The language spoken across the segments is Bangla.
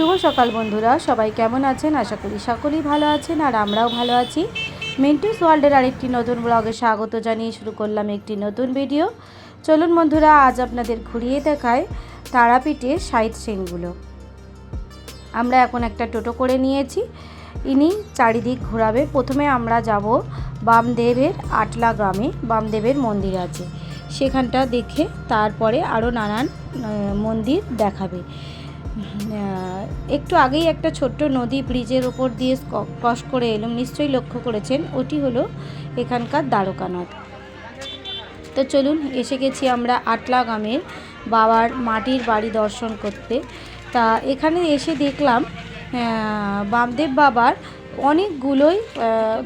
শুভ সকাল বন্ধুরা, সবাই কেমন আছেন? আশা করি সকলেই ভালো আছেন আর আমরাও ভালো আছি। মিন্টুস ওয়ার্ল্ডের আরেকটি নতুন ব্লগে স্বাগত জানিয়ে শুরু করলাম একটি নতুন ভিডিও চলুন বন্ধুরা, আজ আপনাদের ঘুরিয়ে দেখায় তারাপীঠের সাইড সিনগুলো। আমরা এখন একটা টোটো করে নিয়েছি। ইনি চারিদিক ঘোরাবে। প্রথমে আমরা যাব বামদেবের আটলা গ্রামে। বামদেবের মন্দির আছে। সেখানটা দেখে তারপরে আরও নানান মন্দির দেখাবে। একটু আগেই একটা ছোট্ট নদী ব্রিজের ওপর দিয়ে ক্রস করে এলাম নিশ্চয়ই লক্ষ্য করেছেন, ওটি হলো এখানকার দ্বারকানাথ তো চলুন, এসে গেছি আমরা আটলা গ্রামের বাবার মাটির বাড়ি দর্শন করতে। তা এখানে এসে দেখলাম বামদেব বাবার অনেকগুলোই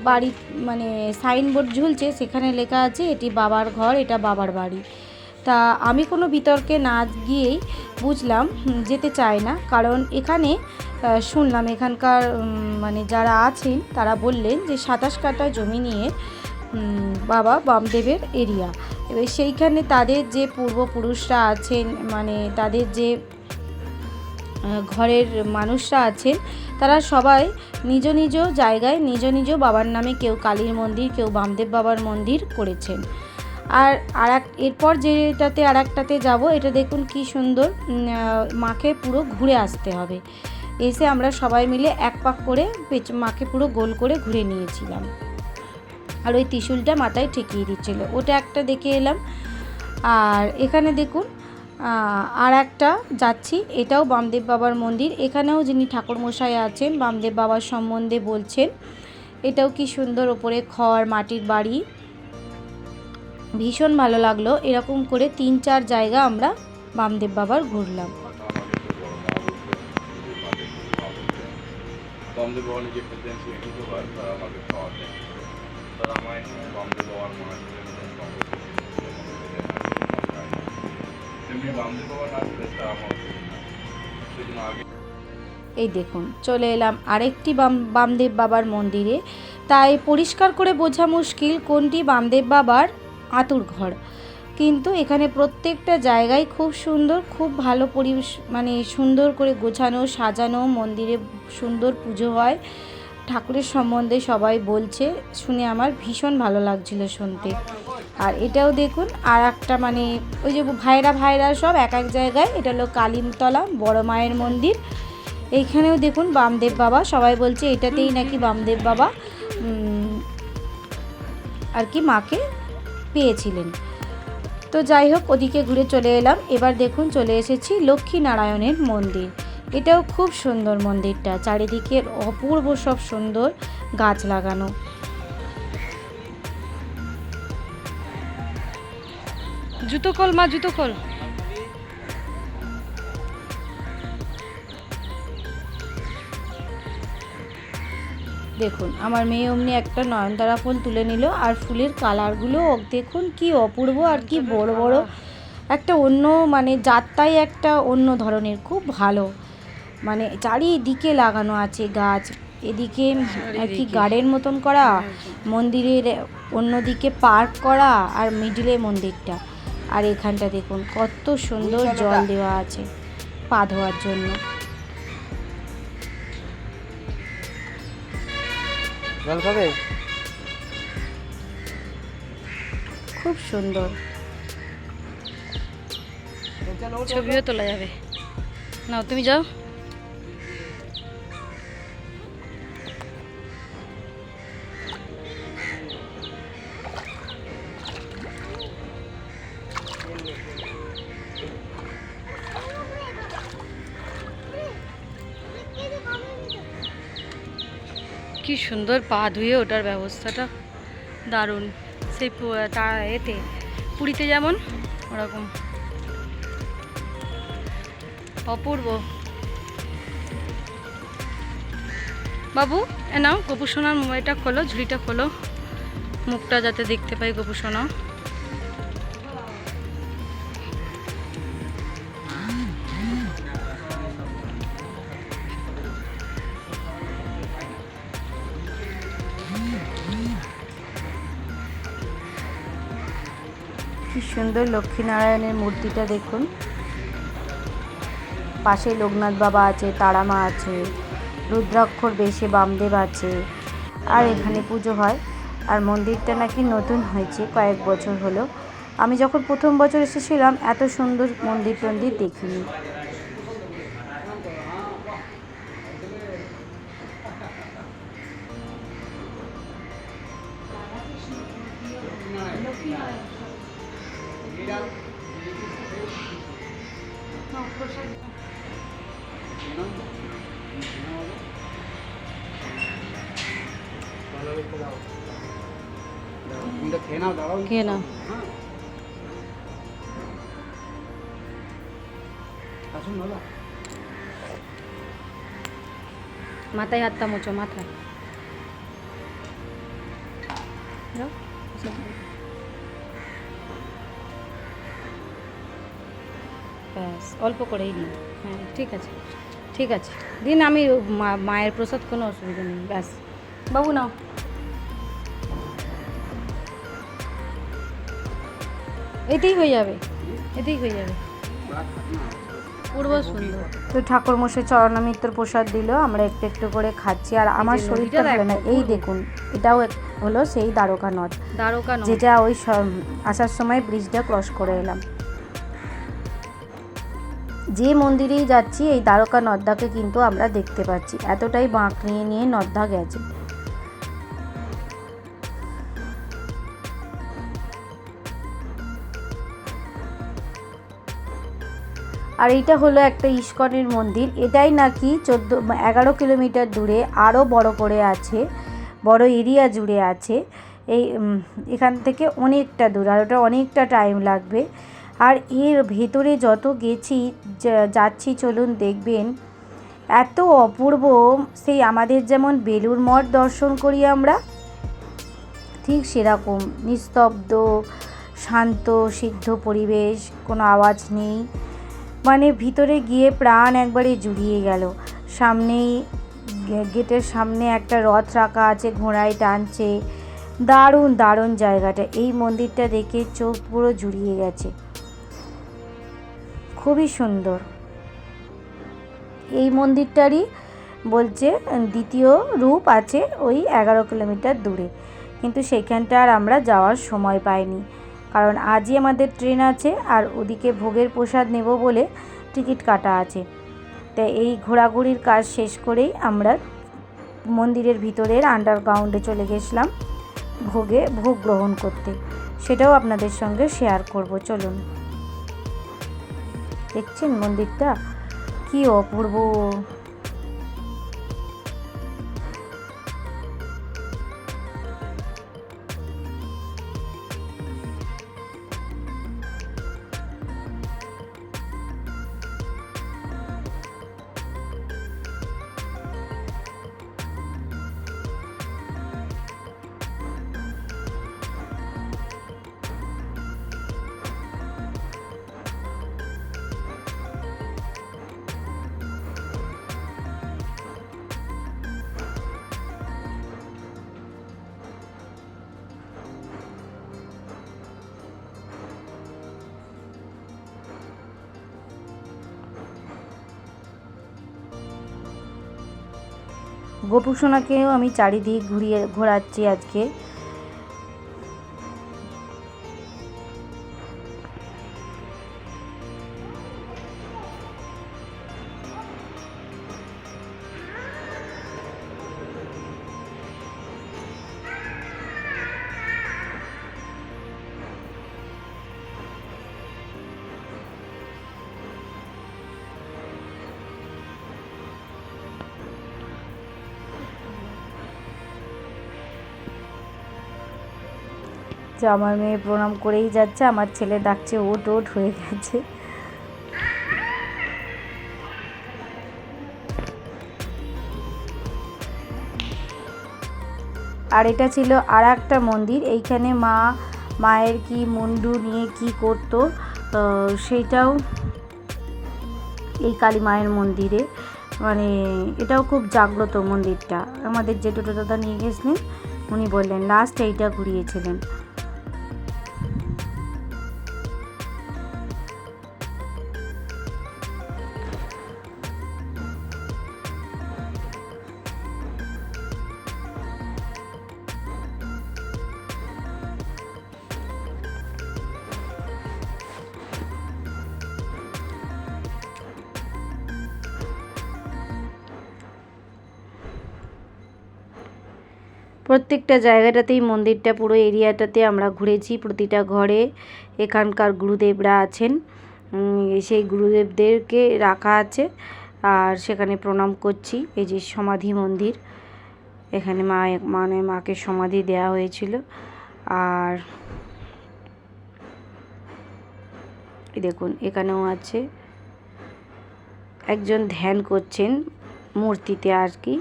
বাড়ি মানে সাইনবোর্ড ঝুলছে, সেখানে লেখা আছে, এটি বাবার ঘর, এটা বাবার বাড়ি। তা আমি কোনো বিতর্কে না গিয়েই বুঝলাম যেতে চাই না। কারণ এখানে শুনলাম এখানকার মানে যারা আছেন, তারা বললেন যে সাতাশ কাটা জমি নিয়ে বাবা বামদেবের এরিয়া। এবার সেইখানে তাদের যে পূর্বপুরুষরা আছেন মানে তাদের যে ঘরের মানুষরা আছেন, তারা সবাই নিজ নিজ জায়গায়, নিজ নিজ বাবার নামে কেউ কালীর মন্দির, কেউ বামদেব বাবার মন্দির করেছেন। আর আর এক এরপর যেটাতে আর একটাতে যাব, এটা দেখুন কি সুন্দর মাকে পুরো ঘুরে আসতে হবে। এসে আমরা সবাই মিলে এক পাক করে পেছ- মাকে পুরো গোল করে ঘুরে নিয়েছিলাম। আর ওই ত্রিশূলটা মাথায় ঠেকিয়ে দিচ্ছিল। ওটা একটা দেখে এলাম। আর এখানে দেখুন আর একটা যাচ্ছি, এটাও বামদেব বাবার মন্দির। এখানেও যিনি ঠাকুরমশাই আছেন, বামদেব বাবার সম্বন্ধে বলছেন। এটাও কি সুন্দর, ওপরে খড়, মাটির বাড়ি। ভীষণ ভালো লাগল। এরকম করে তিন চার জায়গা আমরা বামদেব বাবার ঘুরলাম। বন্ধু ভবনে যে প্রেসিডেন্সি এটুকু তারা আমাকে খাওয়া তারা আমায় বন্ধু বাবার মনে তেমনি বামদেব বাবা না ছিল তারা আমার সেজন্য আগে এই দেখুন চলে এলাম আরেকটি বাম বামদেব বাবার মন্দিরে। তাই পরিষ্কার করে বোঝা মুশকিল কোনটি বামদেব বাবার আতুর ঘর। কিন্তু এখানে প্রত্যেকটা জায়গায় খুব সুন্দর, খুব ভালো পরিবেশ মানে সুন্দর করে গোছানো, সাজানো, মন্দিরে সুন্দর পুজো হয়। ঠাকুরের সম্বন্ধে সবাই বলছে, শুনে আমার ভীষণ ভালো লাগছিল শুনতে। আর এটাও দেখুন আর একটা মানে ওই যে ভাইরা ভাইরা সব এক এক জায়গায়, এটা হলো কালীতলা বড় মায়ের মন্দির। এইখানেও দেখুন বামদেব বাবা, সবাই বলছে এটাতেই নাকি বামদেব বাবা। আর কি মাকে? পেয়েছিলেন। তো যাই হোক, ওদিকে ঘুরে চলে এলাম। এবার দেখুন, চলে এসেছি লক্ষ্মী নারায়ণের মন্দির। এটাও খুব সুন্দর মন্দিরটা। চারিদিকে অপূর্ব সব সুন্দর গাছ লাগানো। জুতো কল মা, জুতো খোল। দেখুন আমার মেয়ে অমনি একটা নয়নতারা ফুল তুলে নিল আর ফুলের কালারগুলো দেখুন কি অপূর্ব আর কি বড় বড় একটা অন্য মানে যাত্রাই একটা অন্য ধরনের খুব ভালো। মানে চারিদিকে লাগানো আছে গাছ এদিকে আর কি গার্ডেন মতন করা মন্দিরের অন্যদিকে পার্ক করা আর মিডিলে মন্দিরটা। আর এখানটা দেখুন কত সুন্দর জল দেওয়া আছে পা ধোয়ার জন্য। জল খাবে? খুব সুন্দর। ছবিও তোলা যাবে। নাও তুমি যাও। কি সুন্দর পা ধুয়ে ওটার ব্যবস্থাটা দারুণ। সেই তা এতে, পুরীতে যেমন ওরকম। অপূর্ব। বাবু, এ নাও, গোপুসোনার মোবাইলটা খোলো, ঝুড়িটা খোলো। মুখটা যাতে দেখতে পাই গোপু সুন্দর লক্ষ্মীনারায়ণের মূর্তিটা দেখুন। পাশে লোকনাথ বাবা আছে, তারামা আছে, রুদ্রাক্ষর বেশে বামদেব আছে, আর এখানে পুজো হয়। আর মন্দিরটা নাকি নতুন হয়েছে কয়েক বছর হলো। আমি যখন প্রথম বছর এসেছিলাম, এত সুন্দর মন্দির টন্দির দেখিনি। মাথায় হাতটা মোচো মাথায়। ব্যাস, অল্প করেই দিন। হ্যাঁ ঠিক আছে ঠিক আছে। দিন আমি মায়ের প্রসাদ, কোনো অসুবিধা নেই, ব্যাস। বাবু নাও। এতেই হয়ে যাবে এতেই হয়ে যাবে। পূর্ব সুন্দর। তো ঠাকুর মশাই চরণামিত্র প্রসাদ দিল আমরা একটু একটু করে খাচ্ছি। আর আমার শরীরটা ভালো না এই দেখুন এটাও হলো সেই দ্বারকা নদ। দ্বারকা যেটা ওই আসার সময় ব্রিজটা ক্রস করে এলাম। যে মন্দিরেই যাচ্ছি এই দ্বারকা নদ্দাকে কিন্তু আমরা দেখতে পাচ্ছি। এতটাই বাঁক নিয়ে নিয়ে নদ্দা গেছে। আর এইটা হলো একটা ইস্কনের মন্দির। এটাই নাকি চোদ্দ, এগারো কিলোমিটার দূরে আরও বড় করে আছে, বড় এরিয়া জুড়ে আছে। এই এখান থেকে অনেকটা দূর আর ওটা অনেকটা টাইম লাগবে। আর এর ভেতরে যত গেছি যাচ্ছি, চলুন দেখবেন, এত অপূর্ব সেই আমাদের যেমন বেলুর মঠ দর্শন করি আমরা, ঠিক সেরকম নিস্তব্ধ, শান্ত, সিদ্ধ পরিবেশ, কোনো আওয়াজ নেই। মানে ভিতরে গিয়ে প্রাণ একবারে জুড়িয়ে গেল। সামনেই গেটের সামনে একটা রথ রাখা আছে, ঘোড়ায় টানছে। দারুণ দারুণ জায়গাটা। এই মন্দিরটা দেখে চোখ পুরো জুড়িয়ে গেছে। খুবই সুন্দর। এই মন্দিরটারই বলছে, দ্বিতীয় রূপ আছে ওই এগারো কিলোমিটার দূরে। কিন্তু সেখানটা আর আমরা যাওয়ার সময় পাইনি। কারণ আজই আমাদের ট্রেন আছে আর ওদিকে ভোগের প্রসাদ নেব বলে টিকিট কাটা আছে। তাই এই ঘোরাঘুরির কাজ শেষ করেই আমরা মন্দিরের ভিতরের আন্ডারগ্রাউন্ডে চলে গেছিলাম ভোগে ভোগ গ্রহণ করতে। সেটাও আপনাদের সঙ্গে শেয়ার করব, চলুন। দেখছেন মন্দিরটা? কি অপূর্ব! গোপুসোনাকেও আমি চারিদিক ঘুরিয়ে ঘোরাচ্ছি আজকে। যে আমার মেয়ে প্রণাম করেই যাচ্ছে আমার ছেলে ডাকছে ওট ওট হয়ে গেছে। আর এটা ছিল আর একটা মন্দির এইখানে মা মায়ের কি মুন্ডু নিয়ে কি করতো আহ, সেইটাও এই কালী মায়ের মন্দিরে। মানে এটাও খুব জাগ্রত মন্দিরটা। আমাদের যে টোটো দাদা নিয়ে গেছিলেন উনি বললেন লাস্ট এইটা ঘুরিয়েছিলেন। প্রত্যেকটা জায়গাটাতেই মন্দিরটা, পুরো এরিয়াটাতে আমরা ঘুরেছি, প্রতিটা ঘরে এখানকার গুরুদেবরা আছেন। সেই গুরুদেবদেরকে রাখা আছে আর সেখানে প্রণাম করছি। এই যে সমাধি মন্দির, এখানে মা মানে মাকে সমাধি দেওয়া হয়েছিল। আর দেখুন, এখানেও আছে। একজন ধ্যান করছেন। মূর্তিতে আর কি।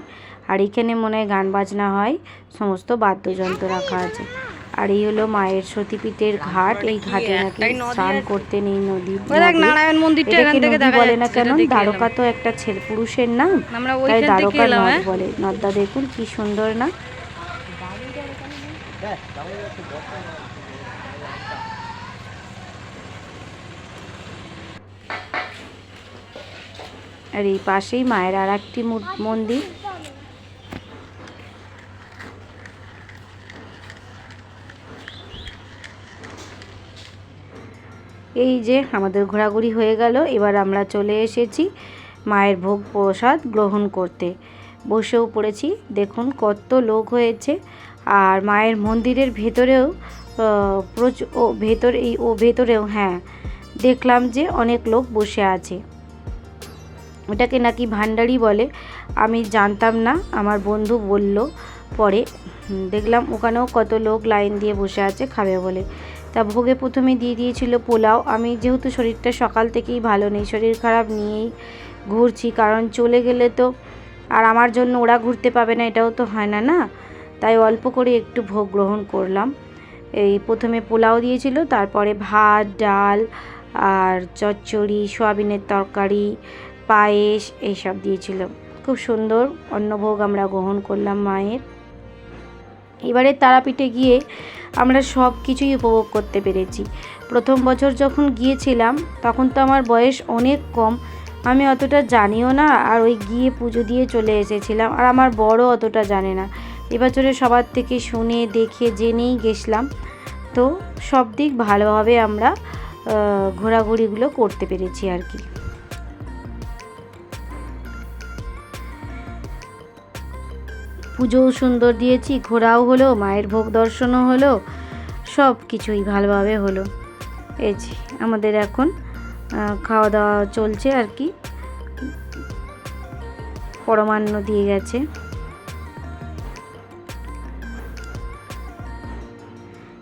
আর এখানে মনে হয় গান বাজনা হয় সমস্ত বাদ্যযন্ত্র রাখা আছে। আর এই হলো মায়ের সতীপীঠের ঘাট এই ঘাটে নাকি স্নান করতে নেই নদী। নারায়ণ মন্দিরটা এখান থেকে বলে না কেন? দ্বারকা তো একটা ছেলে পুরুষের নাম আমরা তাই দ্বারকা নদ হ্যাঁ। বলে। নদটা দেখুন কি সুন্দর না। আর এই পাশেই মায়ের আর একটি মন্দির। এই যে আমাদের ঘোরাঘুরি হয়ে গেল, এবার আমরা চলে এসেছি মায়ের ভোগ প্রসাদ গ্রহণ করতে। বসেও পড়েছি, দেখুন কত লোক হয়েছে। আর মায়ের মন্দিরের ভেতরেও প্রচুর ও ভেতরে এই ও ভেতরেও হ্যাঁ দেখলাম যে অনেক লোক বসে আছে। ওটাকে নাকি ভান্ডারি বলে। আমি জানতাম না, আমার বন্ধু বলল পরে। দেখলাম ওখানেও কত লোক লাইন দিয়ে বসে আছে, খাবে বলে। তা ভোগে প্রথমে দিয়ে দিয়েছিল পোলাও। আমি যেহেতু শরীরটা সকাল থেকেই ভালো নেই, শরীর খারাপ নিয়েই ঘুরছি, কারণ চলে গেলে তো আর আমার জন্য ওরা ঘুরতে পাবে না, এটাও তো হয় না না? তাই অল্প করে একটু ভোগ গ্রহণ করলাম। এই প্রথমে পোলাও দিয়েছিল, তারপরে ভাত, ডাল আর চচ্চড়ি, সোয়াবিনের তরকারি পায়েস এইসব দিয়েছিল। খুব সুন্দর অন্নভোগ আমরা গ্রহণ করলাম মায়ের। এবারে তারাপীঠে গিয়ে আমরা সব কিছুই উপভোগ করতে পেরেছি। প্রথম বছর যখন গিয়েছিলাম, তখন তো আমার বয়স অনেক কম। আমি অতটা জানিও না, আর ওই গিয়ে পুজো দিয়ে চলে এসেছিলাম, আর আমার বড় অতটা জানে না। এবছরে সবার থেকে শুনে, দেখে, জেনেই গেছিলাম। তো সব দিক ভালোভাবে আমরা ঘোরাঘুরিগুলো করতে পেরেছি আর কি। পুজোও সুন্দর দিয়েছি, ঘোরাও হলো, মায়ের ভোগ দর্শনও হলো, সব কিছুই ভালোভাবে হলো। এই যে, আমাদের এখন খাওয়া দাওয়া চলছে আর কি। পরমান্ন দিয়ে গেছে।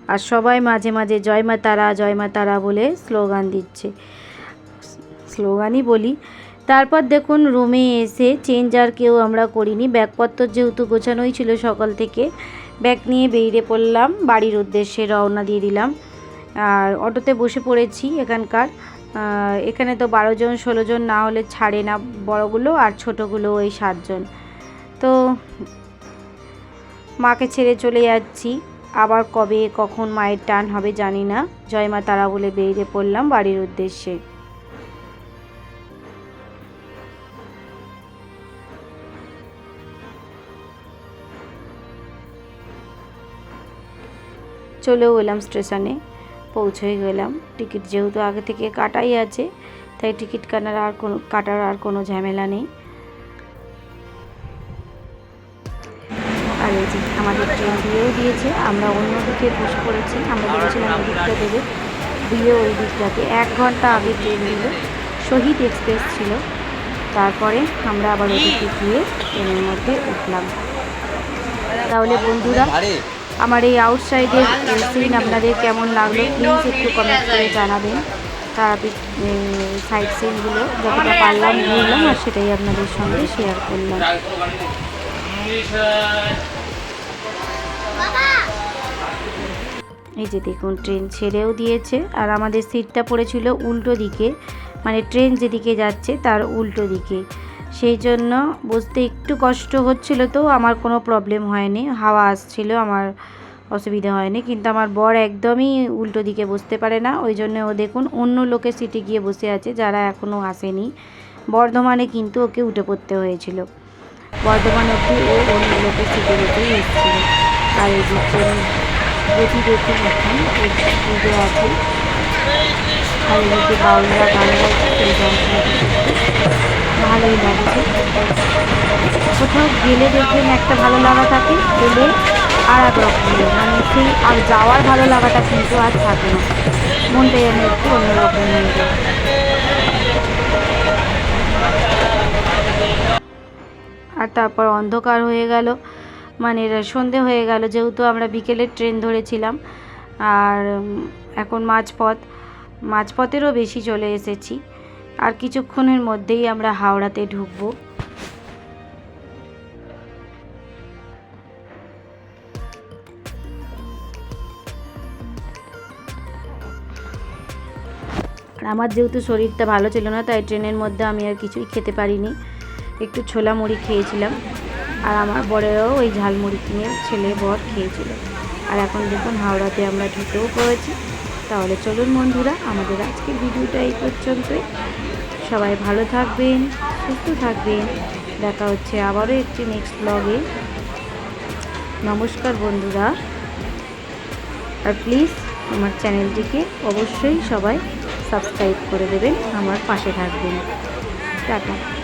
আর সবাই মাঝে মাঝে জয় মা তারা, জয় মা তারা বলে স্লোগান দিচ্ছে। স্লোগানই বলি তারপর দেখুন রুমে এসে চেঞ্জ আর কেউ আমরা করিনি। ব্যাগপত্র যেহেতু গোছানোই ছিল সকাল থেকে, ব্যাগ নিয়ে বেরিয়ে পড়লাম, বাড়ির উদ্দেশ্যে রওনা দিয়ে দিলাম। আর অটোতে বসে পড়েছি এখানকার। এখানে তো বারো জন, ষোলো জন না হলে ছাড়ে না বড়গুলো আর ছোটোগুলো ওই সাতজন। তো মাকে ছেড়ে চলে যাচ্ছি। আবার কবে, কখন মায়ের টান হবে জানি না। জয় মা তারা বলে বেরিয়ে পড়লাম বাড়ির উদ্দেশ্যে। চলেও এলাম স্টেশনে পৌঁছে গেলাম। টিকিট যেহেতু আগে থেকে কাটাই আছে, তাই টিকিট কাটার আর কোনো, কাটার আর কোনো ঝামেলা নেই। আর এই যে আমাদের ট্রেন দিয়েও দিয়েছে, আমরা অন্য দিকে বসে পড়েছি। আমরা ভেবেছিলাম ওই দিকটা দেবে দিয়ে ওই দিকটাতে এক ঘণ্টা আগে ট্রেন দিল শহীদ এক্সপ্রেস ছিল। তারপরে আমরা আবার ওদিকে গিয়ে ট্রেনের মধ্যে উঠলাম। তাহলে বন্ধুরা আমার এই আউটসাইডের সিন আপনাদের কেমন লাগল প্লিজ একটু কমেন্ট করে জানাবেন। তারাপীঠ সাইড সিনগুলো যতটা পারলাম ঘুরলাম, আর সেটাই আপনাদের সঙ্গে শেয়ার করলাম। এই যে দেখুন ট্রেন ছেড়েও দিয়েছে, আর আমাদের সিটটা পড়েছিল উল্টো দিকে মানে ট্রেন যেদিকে যাচ্ছে, তার উল্টো দিকে। সেই জন্য বসতে একটু কষ্ট হচ্ছিল তো, আমার কোনো প্রবলেম হয়নি। হাওয়া আসছিল, আমার অসুবিধা হয়নি, কিন্তু আমার বর একদমই উল্টো দিকে বসতে পারে না। ওই জন্য ও দেখুন, অন্য লোকের সিটে গিয়ে বসে আছে, যারা এখনও আসেনি। বর্ধমানে কিন্তু ওকে উঠে পড়তে হয়েছিল। বর্ধমানে অব্দি ও অন্য লোকের সিটে বসেই এসেছিল। আর এই দেখুন এখন পুজো আছে। আর এদিকে বাউলরা গান গাইছে সেই ভালোই লাগছে। কোথাও গেলে দেখবেন একটা ভালো লাগা থাকে গেলে আর এক রকমের মানে সেই আর যাওয়ার ভালো লাগাটা কিন্তু আর থাকে না। মনটা যেন একটু অন্যরকম হয়ে আর তারপর অন্ধকার হয়ে গেল মানে সন্ধে হয়ে গেল, যেহেতু আমরা বিকেলের ট্রেন ধরেছিলাম, আর এখন মাঝপথ, মাঝপথেরও বেশি চলে এসেছি। আর কিছুক্ষণের মধ্যেই আমরা হাওড়াতে ঢুকবো। আর আমার যেহেতু শরীরটা ভালো ছিল না, তাই ট্রেনের মধ্যে আমি আর কিছুই খেতে পারিনি। একটু ছোলা মুড়ি খেয়েছিলাম আর আমার বরেরও ওই ঝালমুড়ি কিনে ছেলে বর খেয়েছিল। আর এখন দেখুন হাওড়াতে আমরা ঢুকেও পড়েছি। তাহলে চলুন বন্ধুরা, আমাদের আজকের ভিডিওটা এই পর্যন্তই। সবাই ভালো থাকবেন, সুস্থ থাকবেন। দেখা হচ্ছে আবারও একটি নেক্সট ব্লগে নমস্কার বন্ধুরা। আর প্লিজ আমার চ্যানেলটিকে অবশ্যই সবাই সাবস্ক্রাইব করে দেবেন, আমার পাশে থাকবেন। টাটা।